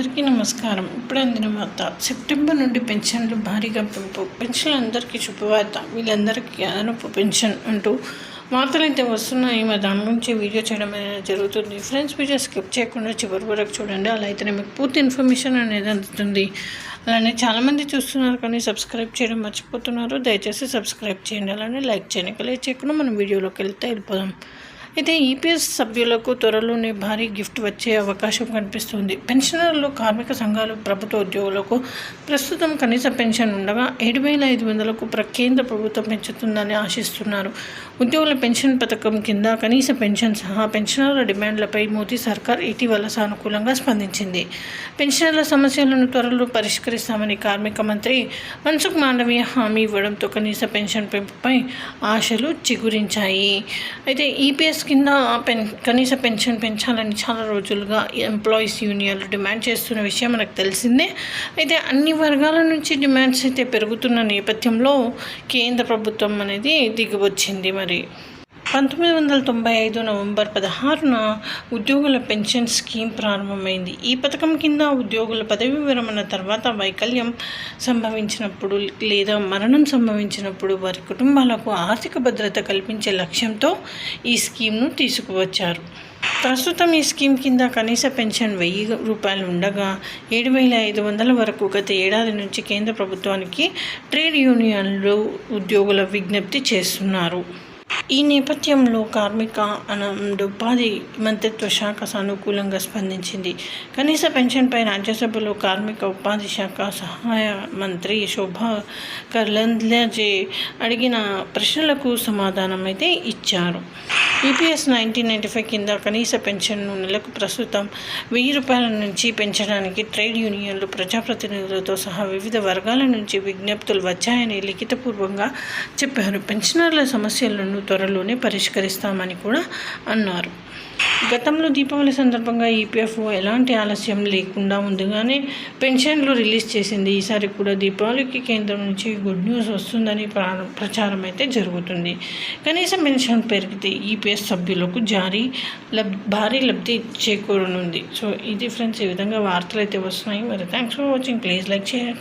అందరికీ నమస్కారం. ఇప్పుడు అందిన వార్త సెప్టెంబర్ నుండి పెన్షన్లు భారీగా పెంపు. పెన్షన్ అందరికీ శుభవార్త వీళ్ళందరికీ అదనపు పెన్షన్ అంటూ వార్తలు అయితే వస్తున్నాయి. మరి దాని గురించి వీడియో చేయడం అనేది జరుగుతుంది. ఫ్రెండ్స్ వీడియో స్కిప్ చేయకుండా చివరి వరకు చూడండి. అలా అయితేనే మీకు పూర్తి ఇన్ఫర్మేషన్ అనేది అందుతుంది. అలానే చాలామంది చూస్తున్నారు కానీ సబ్స్క్రైబ్ చేయడం మర్చిపోతున్నారు. దయచేసి సబ్స్క్రైబ్ చేయండి. అలానే లైక్ చేయండి లైక్ చేయకుండా మనం వీడియోలోకి వెళ్తే వెళ్ళిపోదాం. అయితే ఈపీఎస్ సభ్యులకు త్వరలోనే భారీ గిఫ్ట్ వచ్చే అవకాశం కనిపిస్తుంది. పెన్షనర్లు కార్మిక సంఘాలు ప్రభుత్వ ఉద్యోగులకు ప్రస్తుతం కనీస పెన్షన్ ఉండగా ఏడు వేల ఐదు వందలకు ప్ర కేంద్ర ప్రభుత్వం పెంచుతుందని ఆశిస్తున్నారు. ఉద్యోగుల పెన్షన్ పథకం కింద కనీస పెన్షన్ సహా పెన్షనర్ల డిమాండ్లపై మోదీ సర్కార్ ఇటీవల సానుకూలంగా స్పందించింది. పెన్షనర్ల సమస్యలను త్వరలో పరిష్కరిస్తామని కార్మిక మంత్రి మన్సుఖ్ మాండవీయ హామీ ఇవ్వడంతో కనీస పెన్షన్ పెంపుపై ఆశలు చిగురించాయి. అయితే ఈపీఎస్ కింద పెన్ కనీస పెన్షన్ పెంచాలని చాలా రోజులుగా ఎంప్లాయీస్ యూనియన్లు డిమాండ్ చేస్తున్న విషయం మనకు తెలిసిందే. అయితే అన్ని వర్గాల నుంచి డిమాండ్స్ అయితే పెరుగుతున్న నేపథ్యంలో కేంద్ర ప్రభుత్వం అనేది దిగివచ్చింది మరి. పంతొమ్మిది వందల తొంభై ఐదు నవంబర్ పదహారున ఉద్యోగుల పెన్షన్ స్కీమ్ ప్రారంభమైంది. ఈ పథకం కింద ఉద్యోగుల పదవి విరమణ తర్వాత వైకల్యం సంభవించినప్పుడు లేదా మరణం సంభవించినప్పుడు వారి కుటుంబాలకు ఆర్థిక భద్రత కల్పించే లక్ష్యంతో ఈ స్కీమ్ను తీసుకువచ్చారు. ప్రస్తుతం ఈ స్కీమ్ కింద కనీస పెన్షన్ వెయ్యి రూపాయలు ఉండగా ఏడు వేల ఐదు వందల వరకు గత ఏడాది నుంచి కేంద్ర ప్రభుత్వానికి ట్రేడ్ యూనియన్లు ఉద్యోగుల విజ్ఞప్తి చేస్తున్నారు. ఈ నేపథ్యంలో కార్మిక అండ్ ఉపాధి మంత్రిత్వ శాఖ సానుకూలంగా స్పందించింది. కనీస పెన్షన్పై రాజ్యసభలో కార్మిక ఉపాధి శాఖ సహాయ మంత్రి శోభా కర్లంద్లజే అడిగిన ప్రశ్నలకు సమాధానం అయితే ఇచ్చారు. ఈపీఎస్ నైన్టీన్ నైంటీ ఫైవ్ కింద కనీస పెన్షన్ను నెలకు ప్రస్తుతం వెయ్యి రూపాయల నుంచి పెంచడానికి ట్రేడ్ యూనియన్లు ప్రజాప్రతినిధులతో సహా వివిధ వర్గాల నుంచి విజ్ఞప్తులు వచ్చాయని లిఖితపూర్వకంగా చెప్పారు. పెన్షనర్ల సమస్యలను త్వరలోనే పరిష్కరిస్తామని కూడా అన్నారు. గతంలో దీపావళి సందర్భంగా ఈపీఎఫ్ఓ ఎలాంటి ఆలస్యం లేకుండా ముందుగానే పెన్షన్లు రిలీజ్ చేసింది. ఈసారి కూడా దీపావళికి కేంద్రం నుంచి గుడ్ న్యూస్ వస్తుందని ప్రచారం అయితే జరుగుతుంది. కనీసం పెన్షన్ పెరిగితే ఈపీఎస్ సభ్యులకు జారీ లబ్ భారీ లబ్ధి చేకూరనుంది. సో ఇది ఫ్రెండ్స్ ఈ విధంగా వార్తలు అయితే వస్తున్నాయి. మరి thanks for watching. Please like చేయండి